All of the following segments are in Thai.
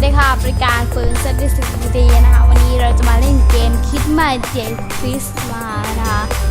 สดีค่ะ บริการเฟิร์นเซตดิสตีนะคะ วันนี้เราจะมาเล่นเกมคิดมาเจคริสมานะคะ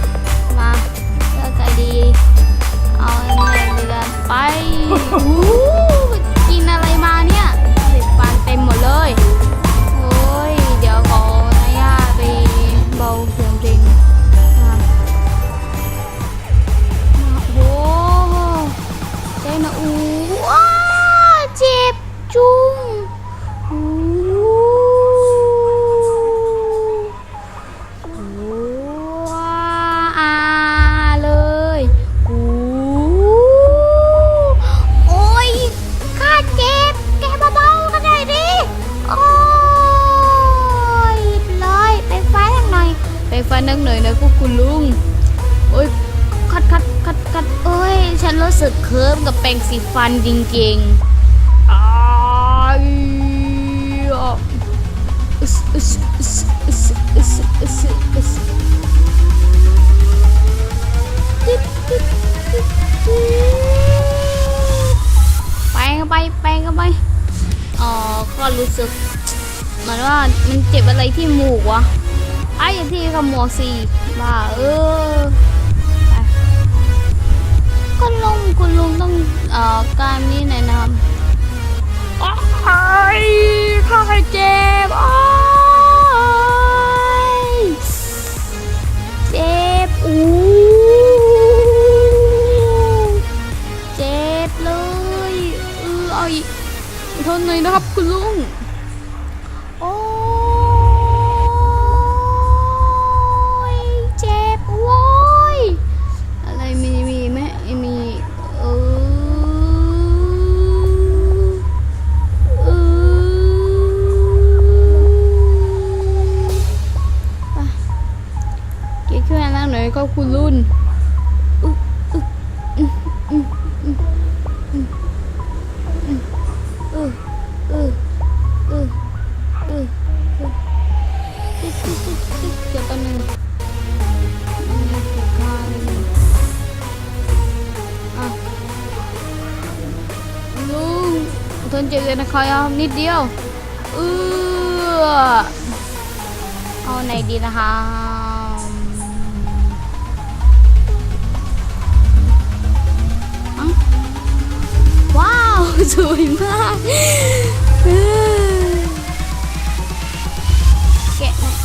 คุณลุง โอ้ยคัดคัดคัดคัดเอ้ย ฉันรู้สึกเคิร์มกับแปรงสีฟันจริงๆอ้ายอะอึสอึสอึสอึสอึสอึสอึสตึ๊ดตึ๊ดตึ๊ดตึ๊ดแปรงเข้าไปแปรงเข้าไป อ๋อ ก็รู้สึกเหมือนว่ามันเจ็บอะไรที่หมูกวะ ไอ้ย่างที่ขโมยสิบ้าเออคุณลุงคุณลุงต้องเอ่อการนี่หน่อยนะครับโอ้ยข้าเจ็บโอ้ยเจ็บอู้เจ็บเลยเออเอาอีกทนหน่อยนะครับคุณลุง ดตึ๊ดตึ๊ดตึ๊ดเดี๋ยวแป๊บนึงอันนี้คือข้าวเลยอะลุงทนเจ็บเลยนะครับนิดเดียวเออเอาไหนดีนะคะอะ ว้าว สวยมากเออแกะหน่ย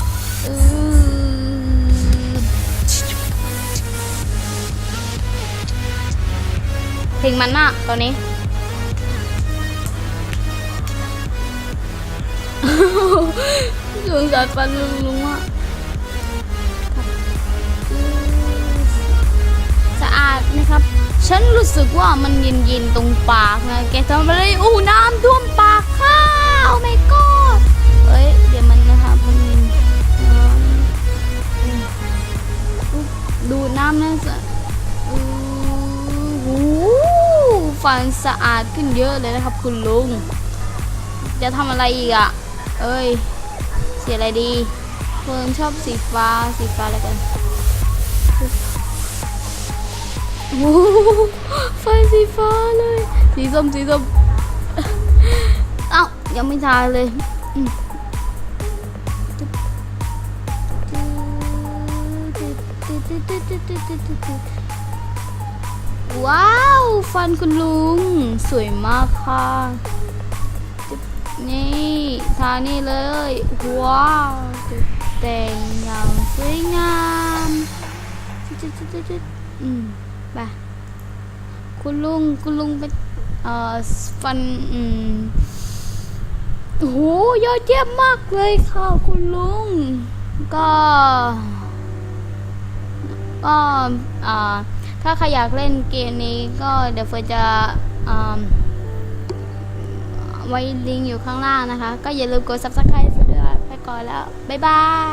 เพลงมันมากตอนนี้สงสารฟันลุงลุงอะส ฉันรู้สึกว่ามันเย็นๆตรงปากนะแกทำอะไรอู้น้ำท่วมปากข้าวไม่ก็เอ้ยเดี๋ยวมันนะครับมันเอ่ออืมดูน้ำนะสะโอ้ฟันสะอาดขึ้นเยอะเลยนะครับคุณลุง จะทำอะไรอีกอะ่ะ เอ้ย เสียอะไรดีเฟิร์นชอบสีฟ้าสีฟ้าอะไรกัน โอ้โหไฟสีฟ้าเลย สีส้มสีส้มเอ้ายังไม่ทาเลยว้าว ฟันคุณลุง สวยมากค่ะ นี่ทานี่เลย ว้าวแต่งอย่างสวยงามอืม ไปคุณลุงคุณลุงเป็นเอ่อฟันอืมโอ้โหยอดเยี่ยมมากเลยค่ะคุณลุง ก็ก็อ่าถ้าใครอยากเล่นเกมนี้ก็เดี๋ยวเฟิร์จะอ่าไว้ลิงก์อยู่ข้างล่างนะคะ ก็อย่าลืมกด subscribe ด้วยไปก่อนแล้ว บ๊ายบาย